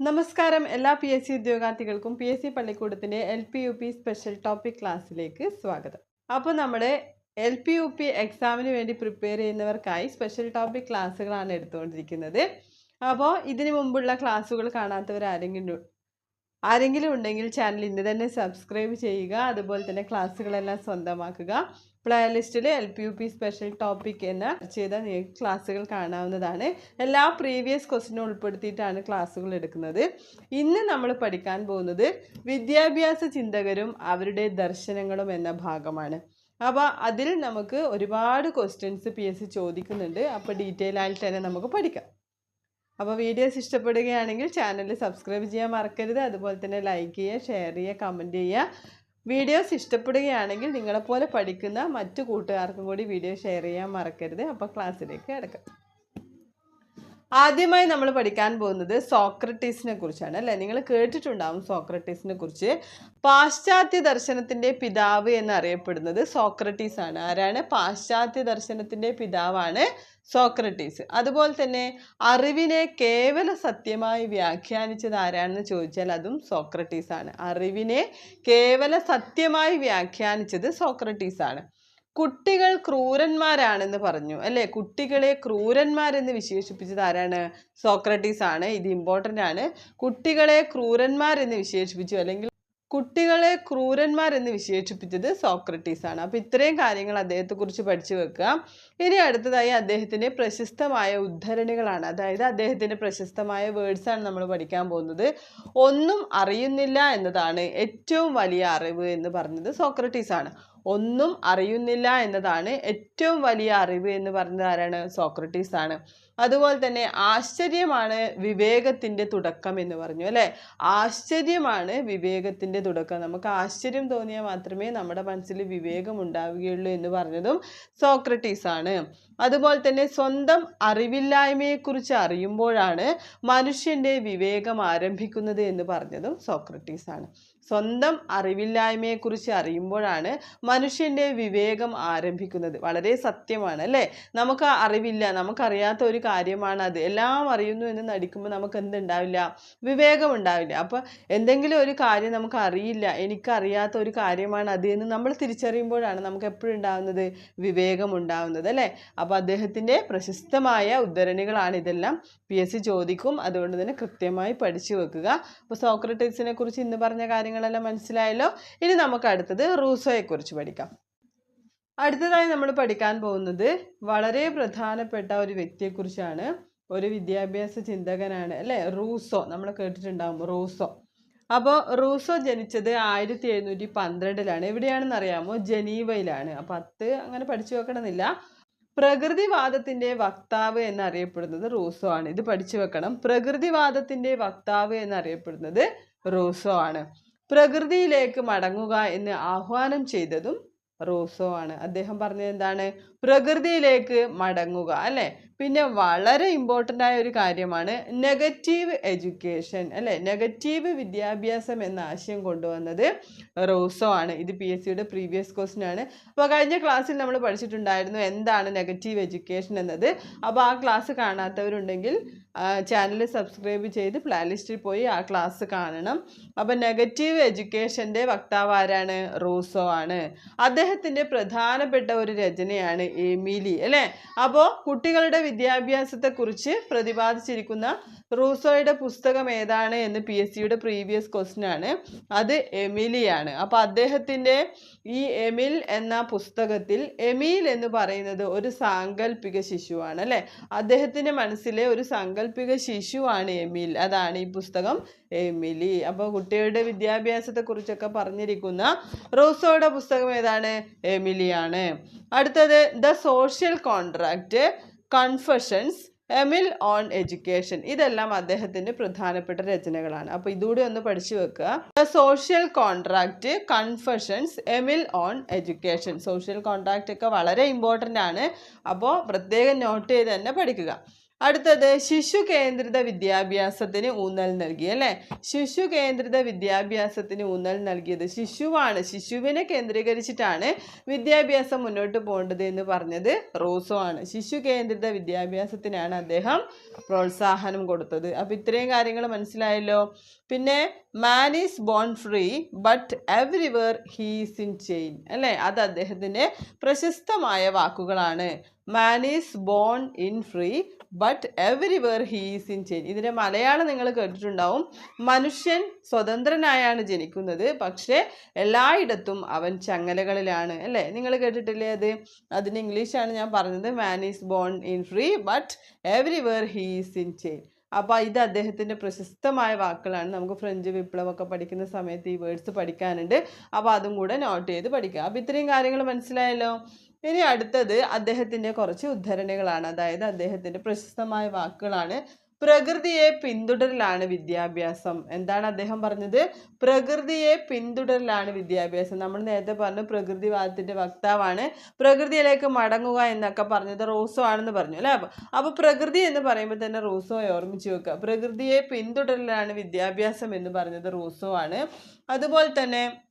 നമസ്കാരം എല്ലാ P S C ഉദ്യോഗാർത്ഥികൾക്കും P S C പള്ളിക്കൂടത്തിന്റെ L P U P special topic ക്ലാസ്സിലേക്ക് സ്വാഗതം. അപ്പോൾ നമ്മുടെ എൽ പി യു പി എക്സാമിന് വേണ്ടി പ്രിപ്പയർ ചെയ്യുന്നവർക്കായി സ്പെഷ്യൽ ടോപ്പിക് ക്ലാസ്സുകളാണ് എടുത്തുകൊണ്ടിരിക്കുന്നത്. അപ്പോൾ ഇതിനു മുമ്പുള്ള ക്ലാസ്സുകൾ കാണാത്തവർ ആരെങ്കിലും ആരെങ്കിലും ഉണ്ടെങ്കിൽ ചാനൽ ഇന്ന് തന്നെ സബ്സ്ക്രൈബ് ചെയ്യുക അതുപോലെ തന്നെ ക്ലാസ്സുകളെല്ലാം സ്വന്തമാക്കുക. പ്ലേലിസ്റ്റിൽ L P U P special topic എന്ന ചെയ്ത നിങ്ങൾക്ക് ക്ലാസ്സുകൾ കാണാവുന്നതാണ്. എല്ലാ പ്രീവിയസ് ക്വസ്റ്റിനും ഉൾപ്പെടുത്തിയിട്ടാണ് ക്ലാസ്സുകൾ എടുക്കുന്നത്. ഇന്ന് നമ്മൾ പഠിക്കാൻ പോകുന്നത് വിദ്യാഭ്യാസ ചിന്തകരും അവരുടെ ദർശനങ്ങളും എന്ന ഭാഗമാണ്. അപ്പോൾ അതിൽ നമുക്ക് ഒരുപാട് ക്വസ്റ്റ്യൻസ് പി എസ് സി ചോദിക്കുന്നുണ്ട്. അപ്പോൾ ഡീറ്റെയിൽ ആയിട്ട് തന്നെ നമുക്ക് പഠിക്കാം. അപ്പോൾ വീഡിയോസ് ഇഷ്ടപ്പെടുകയാണെങ്കിൽ ചാനൽ സബ്സ്ക്രൈബ് ചെയ്യാൻ മറക്കരുത്. അതുപോലെ തന്നെ ലൈക്ക് ചെയ്യുക ഷെയർ ചെയ്യുക കമന്റ് ചെയ്യുക. വീഡിയോസ് ഇഷ്ടപ്പെടുകയാണെങ്കിൽ നിങ്ങളെപ്പോലെ പഠിക്കുന്ന മറ്റു കൂട്ടുകാർക്കും കൂടി വീഡിയോ ഷെയർ ചെയ്യാൻ മറക്കരുത്. അപ്പോൾ ക്ലാസ്സിലേക്ക് കിടക്കാം. ആദ്യമായി നമ്മൾ പഠിക്കാൻ പോകുന്നത് സോക്രട്ടീസിനെ കുറിച്ചാണ് അല്ലേ? നിങ്ങൾ കേട്ടിട്ടുണ്ടാവും സോക്രട്ടീസിനെ കുറിച്ച്. പാശ്ചാത്യ ദർശനത്തിന്റെ പിതാവ് എന്നറിയപ്പെടുന്നത് സോക്രട്ടീസ് ആണ് ആരാണ്? പാശ്ചാത്യ ദർശനത്തിന്റെ പിതാവാണ് സോക്രട്ടീസ്. അതുപോലെ തന്നെ അറിവിനെ കേവല സത്യമായി വ്യാഖ്യാനിച്ചത് ആരാണെന്ന് ചോദിച്ചാൽ അതും സോക്രട്ടീസ് ആണ് അറിവിനെ കേവല സത്യമായി വ്യാഖ്യാനിച്ചത് സോക്രട്ടീസ് ആണ് കുട്ടികൾ ക്രൂരന്മാരാണെന്ന് പറഞ്ഞു. അല്ലേ? കുട്ടികളെ ക്രൂരന്മാരെന്ന് വിശേഷിപ്പിച്ചത് ആരാണ്? സോക്രട്ടീസ് ആണ് ഇത് ഇമ്പോർട്ടന്റ് ആണ്. കുട്ടികളെ ക്രൂരന്മാരെന്ന് വിശേഷിപ്പിച്ചു. അല്ലെങ്കിൽ കുട്ടികളെ ക്രൂരന്മാരെന്ന് വിശേഷിപ്പിച്ചത് സോക്രട്ടീസ് ആണ് അപ്പോൾ ഇത്രയും കാര്യങ്ങൾ അദ്ദേഹത്തെക്കുറിച്ച് പഠിച്ചു വെക്കുക. ഇനി അടുത്തതായി അദ്ദേഹത്തിന്റെ പ്രശസ്തമായ ഉദ്ധരണികളാണ്. അതായത് അദ്ദേഹത്തിന്റെ പ്രശസ്തമായ വേർഡ്സാണ് നമ്മൾ പഠിക്കാൻ പോകുന്നത്. ഒന്നും അറിയുന്നില്ല എന്നതാണ് ഏറ്റവും വലിയ അറിവ് എന്ന് പറഞ്ഞത് സോക്രട്ടീസ് ആണ് ഒന്നും അറിയുന്നില്ല എന്നതാണ് ഏറ്റവും വലിയ അറിവ് എന്ന് പറഞ്ഞത് ആരാണ്? സോക്രട്ടീസ് ആണ്. അതുപോലെ തന്നെ ആശ്ചര്യമാണ് വിവേകത്തിന്റെ തുടക്കം എന്ന് പറഞ്ഞു അല്ലേ? ആശ്ചര്യമാണ് വിവേകത്തിന്റെ തുടക്കം. നമുക്ക് ആശ്ചര്യം തോന്നിയാൽ മാത്രമേ നമ്മുടെ മനസ്സിൽ വിവേകം ഉണ്ടാവുകയുള്ളൂ എന്ന് പറഞ്ഞതും സോക്രട്ടീസ് ആണ്. അതുപോലെ തന്നെ സ്വന്തം അറിവില്ലായ്മയെക്കുറിച്ച് അറിയുമ്പോഴാണ് മനുഷ്യന്റെ വിവേകം ആരംഭിക്കുന്നത് എന്ന് പറഞ്ഞതും സോക്രട്ടീസ് ആണ്. സ്വന്തം അറിവില്ലായ്മയെക്കുറിച്ച് അറിയുമ്പോഴാണ് മനുഷ്യന്റെ വിവേകം ആരംഭിക്കുന്നത്. വളരെ സത്യമാണ് അല്ലേ? നമുക്ക് അറിവില്ല നമുക്കറിയാത്ത ഒരു കാര്യമാണ് അത്. എല്ലാം അറിയുന്നു എന്ന് നടിക്കുമ്പോൾ നമുക്ക് എന്തുണ്ടാവില്ല? വിവേകം ഉണ്ടാവില്ല. അപ്പോൾ എന്തെങ്കിലും ഒരു കാര്യം നമുക്ക് അറിയില്ല എനിക്കറിയാത്ത ഒരു കാര്യമാണ് അത് എന്ന് നമ്മൾ തിരിച്ചറിയുമ്പോഴാണ് നമുക്ക് എപ്പോഴും ഉണ്ടാവുന്നത് വിവേകം ഉണ്ടാവുന്നത് അല്ലേ? അപ്പോൾ അദ്ദേഹത്തിന്റെ പ്രശസ്തമായ ഉദ്ധരണികളാണ് ഇതെല്ലാം. പി എസ് സി ചോദിക്കും അതുകൊണ്ട് തന്നെ കൃത്യമായി പഠിച്ചു വെക്കുക. അപ്പോൾ സോക്രട്ടീസിനെ കുറിച്ച് ഇന്ന് പറഞ്ഞ കാര്യങ്ങളെല്ലാം മനസ്സിലായല്ലോ. ഇനി നമുക്ക് അടുത്തത് റൂസോയെക്കുറിച്ച് പഠിക്കാം. അടുത്തതായി നമ്മൾ പഠിക്കാൻ പോകുന്നത് വളരെ പ്രധാനപ്പെട്ട ഒരു വ്യക്തിയെക്കുറിച്ചാണ്. ഒരു വിദ്യാഭ്യാസ ചിന്തകനാണ് അല്ലേ? റൂസോ നമ്മൾ കേട്ടിട്ടുണ്ടാകും റൂസോ. അപ്പോൾ റൂസോ ജനിച്ചത് ആയിരത്തി എഴുന്നൂറ്റി പന്ത്രണ്ടിലാണ് എവിടെയാണെന്ന് അറിയാമോ ജനീവയിലാണ്. അപ്പോൾ പത്ത് അങ്ങനെ പഠിച്ചു വെക്കണമെന്നില്ല. പ്രകൃതിവാദത്തിന്റെ വക്താവ് എന്നറിയപ്പെടുന്നത് റൂസോ ആണ്. ഇത് പഠിച്ചു വെക്കണം. പ്രകൃതിവാദത്തിന്റെ വക്താവ് എന്നറിയപ്പെടുന്നത് റൂസോ ആണ്. പ്രകൃതിയിലേക്ക് മടങ്ങുക എന്ന് ആഹ്വാനം ചെയ്തതും റൂസോ ആണ്. അദ്ദേഹം പറഞ്ഞത് എന്താണ്? പ്രകൃതിയിലേക്ക് മടങ്ങുക അല്ലേ? പിന്നെ വളരെ ഇമ്പോർട്ടന്റ് ആയ ഒരു കാര്യമാണ് നെഗറ്റീവ് എഡ്യൂക്കേഷൻ അല്ലെ? നെഗറ്റീവ് വിദ്യാഭ്യാസം എന്ന ആശയം കൊണ്ടുവന്നത് റോസോ ആണ്. ഇത് പി എസ് സിയുടെ പ്രീവിയസ് ക്വസ്റ്റ്യൻ ആണ്. അപ്പോൾ കഴിഞ്ഞ ക്ലാസ്സിൽ നമ്മൾ പഠിച്ചിട്ടുണ്ടായിരുന്നു എന്താണ് നെഗറ്റീവ് എഡ്യൂക്കേഷൻ എന്നത്. അപ്പോൾ ആ ക്ലാസ് കാണാത്തവരുണ്ടെങ്കിൽ ചാനൽ സബ്സ്ക്രൈബ് ചെയ്ത് പ്ലാലിസ്റ്റിൽ പോയി ആ ക്ലാസ് കാണണം. അപ്പോൾ നെഗറ്റീവ് എഡ്യൂക്കേഷന്റെ വക്താവ് ആരാണ്? റൂസോ ആണ്. അദ്ദേഹത്തിന്റെ പ്രധാനപ്പെട്ട ഒരു രചനയാണ് എമിലി അല്ലേ? അപ്പോൾ കുട്ടികളുടെ വിദ്യാഭ്യാസത്തെക്കുറിച്ച് പ്രതിപാദിച്ചിരിക്കുന്ന റൂസോയുടെ പുസ്തകം ഏതാണ് എന്ന് പി എസ് സിയുടെ പ്രീവിയസ് ക്വസ്റ്റ്യൻ ആണ് അത് എമിലിയാണ്. അപ്പോൾ അദ്ദേഹത്തിന്റെ ഈ എമിൽ എന്ന പുസ്തകത്തിൽ എമിൽ എന്ന് പറയുന്നത് ഒരു സാങ്കല്പിക ശിശുവാണ് അല്ലേ? അദ്ദേഹത്തിന്റെ മനസ്സിലെ ഒരു സാങ്കല്പിക ശിശുവാണ് എമിൽ. അതാണ് ഈ പുസ്തകം എമിലി. അപ്പോൾ കുട്ടികളുടെ വിദ്യാഭ്യാസത്തെക്കുറിച്ചൊക്കെ പറഞ്ഞിരിക്കുന്ന റൂസോയുടെ പുസ്തകം ഏതാണ്? എമിലിയാണ്. അടുത്തത് the social contract confessions Emile on education. ഇതെല്ലാം അദ്ദേഹത്തിന്റെ പ്രധാനപ്പെട്ട രചനകളാണ്. അപ്പോൾ ഇതുകൂടി ഒന്ന് പഠിച്ചു വെക്കുക. The social contract confessions Emile on education. Social contract ഒക്കെ വളരെ ഇമ്പോർട്ടന്റ് ആണ്. അപ്പോൾ പ്രത്യേകം നോട്ട് ചെയ്ത് തന്നെ പഠിക്കുക. അടുത്തത് ശിശു കേന്ദ്രിത വിദ്യാഭ്യാസത്തിന് ഊന്നൽ നൽകി അല്ലേ? ശിശു കേന്ദ്രിത വിദ്യാഭ്യാസത്തിന് ഊന്നൽ നൽകിയത് ശിശുവാണ്. ശിശുവിനെ കേന്ദ്രീകരിച്ചിട്ടാണ് വിദ്യാഭ്യാസം മുന്നോട്ട് പോകേണ്ടത് എന്ന് പറഞ്ഞത് റൂസോ ആണ്. ശിശു കേന്ദ്രിത വിദ്യാഭ്യാസത്തിനാണ് അദ്ദേഹം പ്രോത്സാഹനം കൊടുത്തത്. അപ്പം ഇത്രയും കാര്യങ്ങൾ മനസ്സിലായല്ലോ. പിന്നെ man is born free but everywhere he's in chain അല്ലേ? അത് അദ്ദേഹത്തിന്റെ പ്രശസ്തമായ വാക്കുകളാണ്. Man is born in free but everywhere he's in chain ഇതിന്റെ മലയാളം നിങ്ങൾ കേട്ടിട്ടുണ്ടാവും. മനുഷ്യൻ സ്വതന്ത്രനായാണ് ജനിക്കുന്നത്. പക്ഷേ എല്ലായിടത്തും അവൻ ചങ്ങലകളിലാണ്. അല്ലേ? നിങ്ങൾ കേട്ടിട്ടില്ലേ അത്? അതിന് ഇംഗ്ലീഷാണ് ഞാൻ പറഞ്ഞത്. Man is born in free but everywhere he's in chain അപ്പോൾ ഇത് അദ്ദേഹത്തിന്റെ പ്രശസ്തമായ വാക്കുകളാണ്. നമുക്ക് ഫ്രഞ്ച് വിപ്ലവമൊക്കെ പഠിക്കുന്ന സമയത്ത് ഈ വേർഡ്സ് പഠിക്കാനുണ്ട്. അപ്പോൾ അതും കൂടെ നോട്ട് ചെയ്ത് പഠിക്കുക. അപ്പോൾ ഇത്രയും കാര്യങ്ങൾ മനസ്സിലായല്ലോ? ഇനി അടുത്തത് അദ്ദേഹത്തിന്റെ കുറച്ച് ഉദ്ധരണികളാണ്. അതായത് അദ്ദേഹത്തിന്റെ പ്രശസ്തമായ വാക്കുകളാണ് പ്രകൃതിയെ പിന്തുടരലാണ് വിദ്യാഭ്യാസം. എന്താണ് അദ്ദേഹം പറഞ്ഞത്? പ്രകൃതിയെ പിന്തുടരലാണ് വിദ്യാഭ്യാസം. നമ്മൾ നേരത്തെ പറഞ്ഞു പ്രകൃതിവാദത്തിന്റെ വക്താവാണ്. പ്രകൃതിയിലേക്ക് മടങ്ങുക എന്നൊക്കെ പറഞ്ഞത് റോസോ ആണെന്ന് പറഞ്ഞു അല്ലേ? അപ്പോൾ അപ്പോൾ പ്രകൃതി എന്ന് പറയുമ്പോൾ തന്നെ റൂസോയെ ഓർമ്മിച്ച് വെക്കുക. പ്രകൃതിയെ പിന്തുടരലാണ് വിദ്യാഭ്യാസം എന്ന് പറഞ്ഞത് റോസോ ആണ്. അതുപോലെ തന്നെ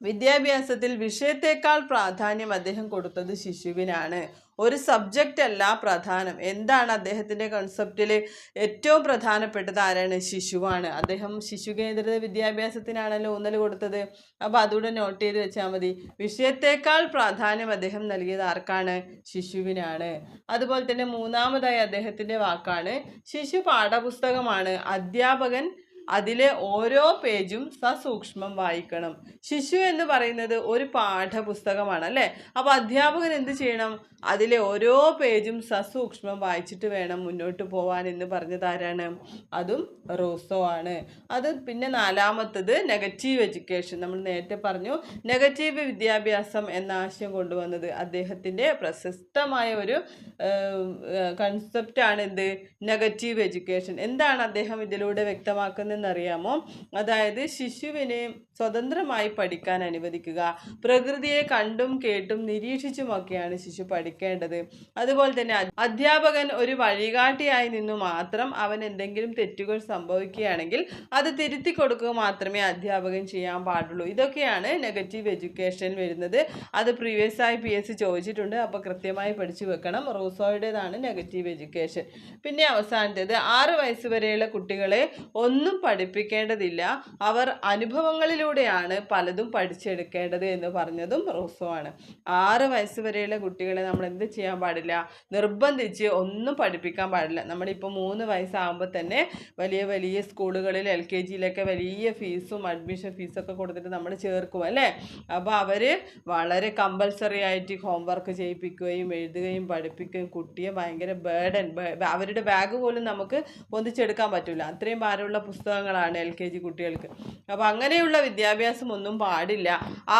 വിദ്യാഭ്യാസത്തിൽ വിഷയത്തേക്കാൾ പ്രാധാന്യം അദ്ദേഹം കൊടുത്തത് ശിശുവിനാണ്. ഒരു സബ്ജക്റ്റ് അല്ല പ്രധാനം. എന്താണ് അദ്ദേഹത്തിന്റെ കൺസെപ്റ്റിൽ ഏറ്റവും പ്രധാനപ്പെട്ടത്? ആരാണ്? ശിശുവാണ്. അദ്ദേഹം ശിശു കേന്ദ്രിത വിദ്യാഭ്യാസത്തിനാണല്ലോ ഊന്നൽ കൊടുത്തത്. അപ്പോൾ അതുകൂടെ നോട്ട് ചെയ്ത് വെച്ചാൽ മതി. വിഷയത്തെക്കാൾ പ്രാധാന്യം അദ്ദേഹം നൽകിയത് ആർക്കാണ്? ശിശുവിനാണ്. അതുപോലെ തന്നെ മൂന്നാമതായി അദ്ദേഹത്തിന്റെ വാക്കാണ് ശിശു പാഠപുസ്തകമാണ് അധ്യാപകൻ അതിലെ ഓരോ പേജും സസൂക്ഷ്മം വായിക്കണം. ശിശു എന്ന് പറയുന്നത് ഒരു പാഠപുസ്തകമാണ് അല്ലേ? അപ്പോൾ അധ്യാപകൻ എന്ത് ചെയ്യണം? അതിലെ ഓരോ പേജും സസൂക്ഷ്മം വായിച്ചിട്ട് വേണം മുന്നോട്ട് പോകാൻ എന്ന് പറഞ്ഞത് ആരാണ്? അതും റൂസോ ആണ്. അത് പിന്നെ നാലാമത്തത് നെഗറ്റീവ് എഡ്യൂക്കേഷൻ. നമ്മൾ നേരത്തെ പറഞ്ഞു നെഗറ്റീവ് വിദ്യാഭ്യാസം എന്ന ആശയം കൊണ്ടുവന്നത് അദ്ദേഹത്തിന്റെ പ്രശസ്തമായ ഒരു കൺസെപ്റ്റാണ് എന്ത്? Negative education. എന്താണ് അദ്ദേഹം ഇതിലൂടെ വ്യക്തമാക്കുന്നതെന്ന് അറിയാമോ? അതായത് ശിശുവിനെ സ്വതന്ത്രമായി പഠിക്കാൻ അനുവദിക്കുക. പ്രകൃതിയെ കണ്ടും കേട്ടും നിരീക്ഷിച്ചുമൊക്കെയാണ് ശിശു പഠിക്കേണ്ടത്. അതുപോലെ തന്നെ അധ്യാപകൻ ഒരു വഴികാട്ടിയായി നിന്നു മാത്രം അവൻ എന്തെങ്കിലും തെറ്റുകൾ സംഭവിക്കുകയാണെങ്കിൽ അത് തിരുത്തി കൊടുക്കുക മാത്രമേ അധ്യാപകൻ ചെയ്യാൻ പാടുള്ളൂ. ഇതൊക്കെയാണ് നെഗറ്റീവ് എഡ്യൂക്കേഷൻ വരുന്നത്. അത് പ്രീവിയസ് ആയി പി എസ് ചോദിച്ചിട്ടുണ്ട്. അപ്പോൾ കൃത്യമായി പഠിച്ചു വെക്കണം. റൂസോയുടേതാണ് നെഗറ്റീവ് എഡ്യൂക്കേഷൻ പിന്നെ അവസാനത്തേത് ആറ് വയസ്സ് വരെയുള്ള കുട്ടികളെ ഒന്നും പഠിപ്പിക്കേണ്ടതില്ല. അവർ അനുഭവങ്ങളിലൂടെയാണ് പലതും പഠിച്ചെടുക്കേണ്ടത് എന്ന് പറഞ്ഞതും റൂസോ ആണ് ആറ് വയസ്സ് വരെയുള്ള കുട്ടികളെ നമ്മൾ എന്ത് ചെയ്യാൻ പാടില്ല? നിർബന്ധിച്ച് ഒന്നും പഠിപ്പിക്കാൻ പാടില്ല. നമ്മളിപ്പോൾ മൂന്ന് വയസ്സാകുമ്പോൾ തന്നെ വലിയ വലിയ സ്കൂളുകളിൽ എൽ കെ ജിയിലൊക്കെ വലിയ ഫീസും അഡ്മിഷൻ ഫീസൊക്കെ കൊടുത്തിട്ട് നമ്മൾ ചേർക്കും അല്ലേ? അപ്പോൾ അവർ വളരെ കമ്പൽസറി ആയിട്ട് ഹോംവർക്ക് ചെയ്യിപ്പിക്കുകയും എഴുതുകയും പഠിപ്പിക്കുകയും കുട്ടിയെ ഭയങ്കര ബേഡൻ അവരുടെ ബാഗ് പോലും നമുക്ക് പൊന്തിച്ചെടുക്കാൻ പറ്റില്ല. അത്രയും ഭാരമുള്ള പുസ്തകങ്ങളാണ് എൽ കെ ജി കുട്ടികൾക്ക്. അപ്പോൾ അങ്ങനെയുള്ള വിദ്യാഭ്യാസം ഒന്നും പാടില്ല.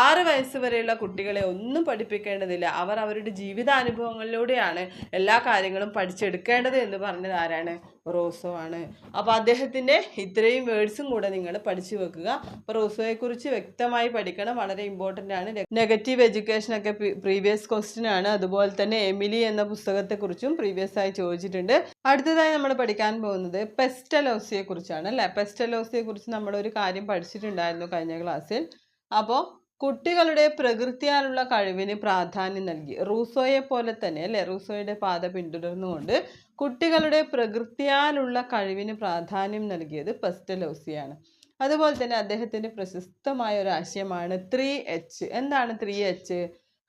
ആറ് വയസ്സ് വരെയുള്ള കുട്ടികളെ ഒന്നും പഠിപ്പിക്കേണ്ടതില്ല. അവർ അവരുടെ ജീവിതാനുഭവങ്ങളിലൂടെയാണ് എല്ലാ കാര്യങ്ങളും പഠിച്ചെടുക്കേണ്ടത് എന്ന് പറഞ്ഞത് ആരാണ്? റോസോ ആണ് അപ്പോൾ അദ്ദേഹത്തിന്റെ ഇത്രയും വേർഡ്സും കൂടെ നിങ്ങൾ പഠിച്ചു വെക്കുക. അപ്പോൾ റോസോയെക്കുറിച്ച് വ്യക്തമായി പഠിക്കണം. വളരെ ഇമ്പോർട്ടന്റ് ആണ്. നെഗറ്റീവ് എഡ്യൂക്കേഷൻ ഒക്കെ പ്രീവിയസ് ക്വസ്റ്റ്യൻ ആണ്. അതുപോലെ തന്നെ എമിലി എന്ന പുസ്തകത്തെക്കുറിച്ചും പ്രീവിയസ് ആയി ചോദിച്ചിട്ടുണ്ട്. അടുത്തതായി നമ്മൾ പഠിക്കാൻ പോകുന്നത് പെസ്റ്റലോസിയെ കുറിച്ചാണ് അല്ലേ? പെസ്റ്റലോസിയെ കുറിച്ച് നമ്മൾ ഒരു കാര്യം പഠിച്ചിട്ടുണ്ടായിരുന്നു കഴിഞ്ഞ ക്ലാസ്സിൽ. അപ്പോൾ കുട്ടികളുടെ പ്രകൃതിയാലുള്ള കഴിവിന് പ്രാധാന്യം നൽകി. റൂസോയെ പോലെ തന്നെ അല്ലേ? റൂസോയുടെ പാത പിന്തുടർന്നുകൊണ്ട് കുട്ടികളുടെ പ്രകൃതിയാലുള്ള കഴിവിന് പ്രാധാന്യം നൽകിയത് പെസ്റ്റലോസിയാണ്. അതുപോലെ തന്നെ അദ്ദേഹത്തിന്റെ പ്രശസ്തമായ ഒരു ആശയമാണ് ത്രീ എച്ച് എന്താണ് three H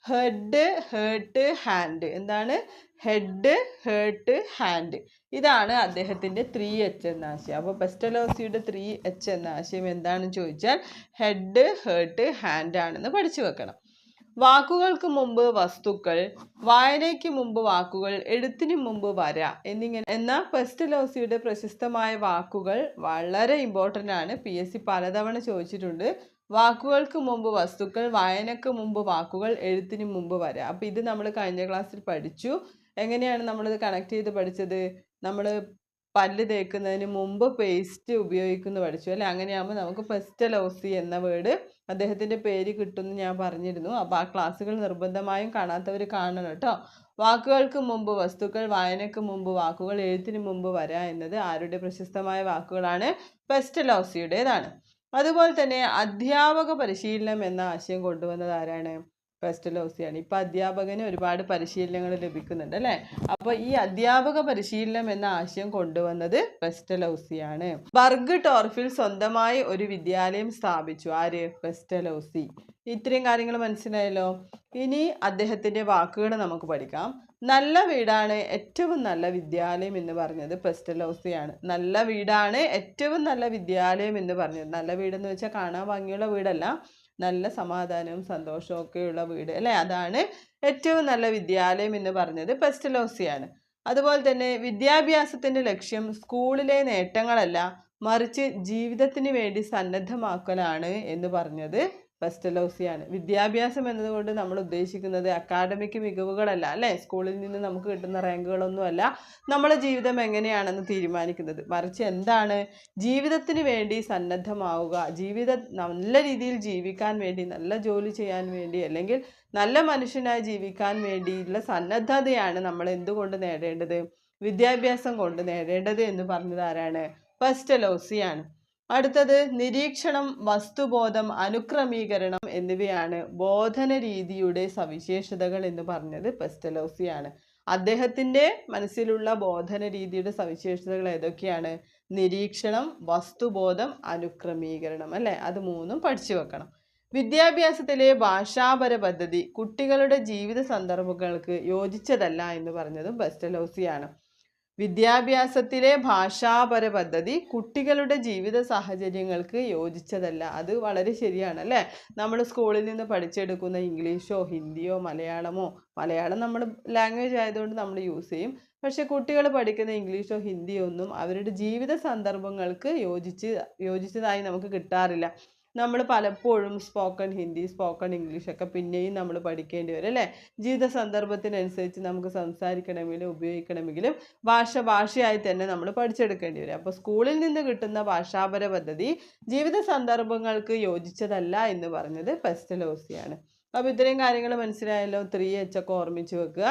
head heart hand എന്താണ്? ഹെഡ് ഹേർട്ട് ഹാൻഡ് ഇതാണ് അദ്ദേഹത്തിന്റെ ത്രീ എച്ച് എന്ന ആശയം. അപ്പോൾ പെസ്റ്റലോസിയുടെ ത്രീ എച്ച് എന്ന ആശയം എന്താണെന്ന് ചോദിച്ചാൽ ഹെഡ് ഹേർട്ട് ഹാൻഡ് ആണെന്ന് പഠിച്ചു വെക്കണം. വാക്കുകൾക്ക് മുമ്പ് വസ്തുക്കൾ വായനയ്ക്ക് മുമ്പ് വാക്കുകൾ എഴുത്തിന് മുമ്പ് വര എന്നിങ്ങനെ. എന്ന പെസ്റ്റലോസിയുടെ പ്രശസ്തമായ വാക്കുകൾ വളരെ ഇമ്പോർട്ടന്റ് ആണ്. പി എസ് സി പലതവണ ചോദിച്ചിട്ടുണ്ട്. വാക്കുകൾക്ക് മുമ്പ് വസ്തുക്കൾ വായനയ്ക്ക് മുമ്പ് വാക്കുകൾ എഴുത്തിന് മുമ്പ് വര. അപ്പോൾ ഇത് നമ്മൾ കഴിഞ്ഞ ക്ലാസ്സിൽ പഠിച്ചു. എങ്ങനെയാണ് നമ്മളിത് കണക്ട് ചെയ്ത് പഠിച്ചത്? നമ്മൾ പല്ല് തേക്കുന്നതിന് മുമ്പ് പേസ്റ്റ് ഉപയോഗിക്കുന്നു പഠിച്ചു. അല്ലേ? അങ്ങനെയാകുമ്പോൾ നമുക്ക് പെസ്റ്റലോസി എന്ന വേർഡ് അദ്ദേഹത്തിന്റെ പേര് കിട്ടുമെന്ന് ഞാൻ പറഞ്ഞിരുന്നു. അപ്പോൾ ആ ക്ലാസ്സുകൾ നിർബന്ധമായും കാണാത്തവർ കാണണം കേട്ടോ. വാക്കുകൾക്ക് മുമ്പ് വസ്തുക്കൾ വായനയ്ക്ക് മുമ്പ് വാക്കുകൾ എഴുത്തിന് മുമ്പ് വരാ എന്നത് ആരുടെ പ്രശസ്തമായ വാക്കുകളാണ്? പെസ്റ്റലോസിയുടേതാണ്. അതുപോലെ തന്നെ അധ്യാപക പരിശീലനം എന്ന ആശയം കൊണ്ടുവന്നത് ആരാണ്? പെസ്റ്റലോസിയാണ് ഇപ്പൊ അധ്യാപകന് ഒരുപാട് പരിശീലനങ്ങൾ ലഭിക്കുന്നുണ്ട് അല്ലെ? അപ്പൊ ഈ അധ്യാപക പരിശീലനം എന്ന ആശയം കൊണ്ടുവന്നത് പെസ്റ്റലോസിയാണ് ബർഗ് ടോർഫിൽ സ്വന്തമായി ഒരു വിദ്യാലയം സ്ഥാപിച്ചു. ആര്? പെസ്റ്റലോസി ഇത്രയും കാര്യങ്ങൾ മനസ്സിലായല്ലോ? ഇനി അദ്ദേഹത്തിന്റെ വാക്കുകൾ നമുക്ക് പഠിക്കാം. നല്ല വീടാണ് ഏറ്റവും നല്ല വിദ്യാലയം എന്ന് പറഞ്ഞത് പെസ്റ്റലോസിയാണ് നല്ല വീടാണ് ഏറ്റവും നല്ല വിദ്യാലയം എന്ന് പറഞ്ഞത്. നല്ല വീടെന്ന് വെച്ചാൽ കാണാൻ ഭംഗിയുള്ള വീടല്ല. നല്ല സമാധാനവും സന്തോഷവും ഒക്കെയുള്ള വീട് അല്ലേ? അതാണ് ഏറ്റവും നല്ല വിദ്യാലയം എന്ന് പറഞ്ഞത് പെസ്റ്റലോസിയാണ്. അതുപോലെ തന്നെ വിദ്യാഭ്യാസത്തിന്റെ ലക്ഷ്യം സ്കൂളിലെ നേട്ടങ്ങളല്ല മറിച്ച് ജീവിതത്തിന് വേണ്ടി സന്നദ്ധമാക്കലാണ് എന്ന് പറഞ്ഞത്. പെസ്റ്റലോസിയാണ് വിദ്യാഭ്യാസം എന്നതുകൊണ്ട് നമ്മൾ ഉദ്ദേശിക്കുന്നത് അക്കാഡമിക് മികവുകളല്ല അല്ലേ? സ്കൂളിൽ നിന്ന് നമുക്ക് കിട്ടുന്ന റാങ്കുകളൊന്നുമല്ല നമ്മുടെ ജീവിതം എങ്ങനെയാണെന്ന് തീരുമാനിക്കുന്നത്. മറിച്ച് എന്താണ്? ജീവിതത്തിന് വേണ്ടി സന്നദ്ധമാവുക ജീവിത നല്ല രീതിയിൽ ജീവിക്കാൻ വേണ്ടി നല്ല ജോലി ചെയ്യാൻ വേണ്ടി അല്ലെങ്കിൽ നല്ല മനുഷ്യനായി ജീവിക്കാൻ വേണ്ടിയുള്ള സന്നദ്ധതയാണ് നമ്മൾ എന്തുകൊണ്ട് നേടേണ്ടത്? വിദ്യാഭ്യാസം കൊണ്ട് നേടേണ്ടത് എന്ന് പറഞ്ഞത് ആരാണ്? പെസ്റ്റലോസിയാണ് അടുത്തത് നിരീക്ഷണം വസ്തുബോധം അനുക്രമീകരണം എന്നിവയാണ് ബോധന രീതിയുടെ സവിശേഷതകൾ എന്ന് പറഞ്ഞത് പെസ്റ്റലോസിയാണ്. അദ്ദേഹത്തിന്റെ മനസ്സിലുള്ള ബോധന രീതിയുടെ സവിശേഷതകൾ ഏതൊക്കെയാണ്? നിരീക്ഷണം വസ്തുബോധം അനുക്രമീകരണം അല്ലേ? അത് മൂന്നും പഠിച്ചു വെക്കണം. വിദ്യാഭ്യാസത്തിലെ ഭാഷാപര പദ്ധതി കുട്ടികളുടെ ജീവിത സന്ദർഭങ്ങൾക്ക് യോജിച്ചതല്ല എന്ന് പറഞ്ഞതും ബെസ്റ്റലോസിയാണ് വിദ്യാഭ്യാസത്തിലെ ഭാഷാപര പദ്ധതി കുട്ടികളുടെ ജീവിത സാഹചര്യങ്ങൾക്ക് യോജിച്ചതല്ല. അത് വളരെ ശരിയാണ് അല്ലേ? നമ്മൾ സ്കൂളിൽ നിന്ന് പഠിച്ചെടുക്കുന്ന ഇംഗ്ലീഷോ ഹിന്ദിയോ മലയാളമോ മലയാളം നമ്മൾ ലാംഗ്വേജ് ആയതുകൊണ്ട് നമ്മൾ യൂസ് ചെയ്യും. പക്ഷെ കുട്ടികൾ പഠിക്കുന്ന ഇംഗ്ലീഷോ ഹിന്ദിയോ ഒന്നും അവരുടെ ജീവിത സന്ദർഭങ്ങൾക്ക് യോജിച്ച് യോജിച്ചതായി നമുക്ക് കിട്ടാറില്ല. നമ്മൾ പലപ്പോഴും സ്പോക്കൺ ഹിന്ദി സ്പോക്കൺ ഇംഗ്ലീഷ് ഒക്കെ പിന്നെയും നമ്മൾ പഠിക്കേണ്ടി വരും അല്ലേ? ജീവിത സന്ദർഭത്തിനനുസരിച്ച് നമുക്ക് സംസാരിക്കണമെങ്കിലും ഉപയോഗിക്കണമെങ്കിലും ഭാഷ ഭാഷയായി തന്നെ നമ്മൾ പഠിച്ചെടുക്കേണ്ടി വരും. അപ്പോൾ സ്കൂളിൽ നിന്ന് കിട്ടുന്ന ഭാഷാപര പദ്ധതി ജീവിത സന്ദർഭങ്ങൾക്ക് യോജിച്ചതല്ല എന്ന് പറഞ്ഞത് പെസ്റ്റലോസിയാണ്. അപ്പോൾ ഇത്രയും കാര്യങ്ങൾ മനസ്സിലായല്ലോ? ത്രീ എച്ച് ഒക്കെ ഓർമ്മിച്ച് വെക്കുക.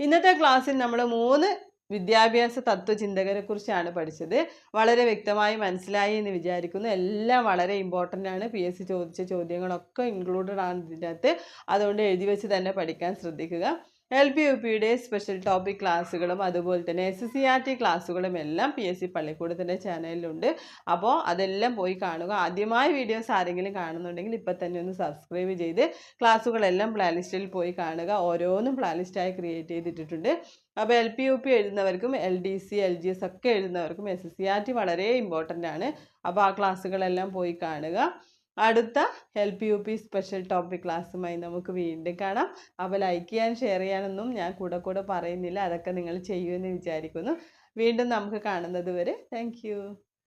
ഇന്നത്തെ ക്ലാസ്സിൽ നമ്മൾ മൂന്ന് വിദ്യാഭ്യാസ തത്വചിന്തകരെ കുറിച്ചാണ് പഠിച്ചത്. വളരെ വ്യക്തമായി മനസ്സിലായി എന്ന് വിചാരിക്കുന്നു. എല്ലാം വളരെ ഇമ്പോർട്ടന്റ് ആണ്. പി എസ് സി ചോദിച്ച ചോദ്യങ്ങളൊക്കെ ഇൻക്ലൂഡഡ് ആണ് ഇതിന്റെ അകത്ത് അതുകൊണ്ട് എഴുതി വെച്ച് തന്നെ പഠിക്കാൻ ശ്രദ്ധിക്കുക. എൽ പി യു പിയുടെ സ്പെഷ്യൽ ടോപ്പിക് ക്ലാസ്സുകളും അതുപോലെ തന്നെ എസ് സി ആർ ടി ക്ലാസ്സുകളും എല്ലാം പി എസ് സി പള്ളിക്കൂടത്തിന്റെ ചാനലിലുണ്ട് അപ്പോൾ അതെല്ലാം പോയി കാണുക. ആദ്യമായ വീഡിയോസ് ആരെങ്കിലും കാണുന്നുണ്ടെങ്കിൽ ഇപ്പം തന്നെ ഒന്ന് സബ്സ്ക്രൈബ് ചെയ്ത് ക്ലാസ്സുകളെല്ലാം പ്ലാലിസ്റ്റിൽ പോയി കാണുക. ഓരോന്നും പ്ലാലിസ്റ്റായി ക്രിയേറ്റ് ചെയ്തിട്ടിട്ടുണ്ട്. അപ്പോൾ L P U P എഴുതുന്നവർക്കും L D C L G S ഒക്കെ എഴുതുന്നവർക്കും S S C R T വളരെ ഇമ്പോർട്ടന്റ് ആണ്. അപ്പോൾ ആ ക്ലാസ്സുകളെല്ലാം പോയി കാണുക. അടുത്ത L P U P special topic ക്ലാസ്സുമായി നമുക്ക് വീണ്ടും കാണാം. അപ്പോൾ ലൈക്ക് ചെയ്യാൻ ഷെയർ ചെയ്യാനൊന്നും ഞാൻ കൂടെ കൂടെ പറയുന്നില്ല. അതൊക്കെ നിങ്ങൾ ചെയ്യുമെന്ന് വിചാരിക്കുന്നു. വീണ്ടും നമുക്ക് കാണുന്നത് വരെ. താങ്ക്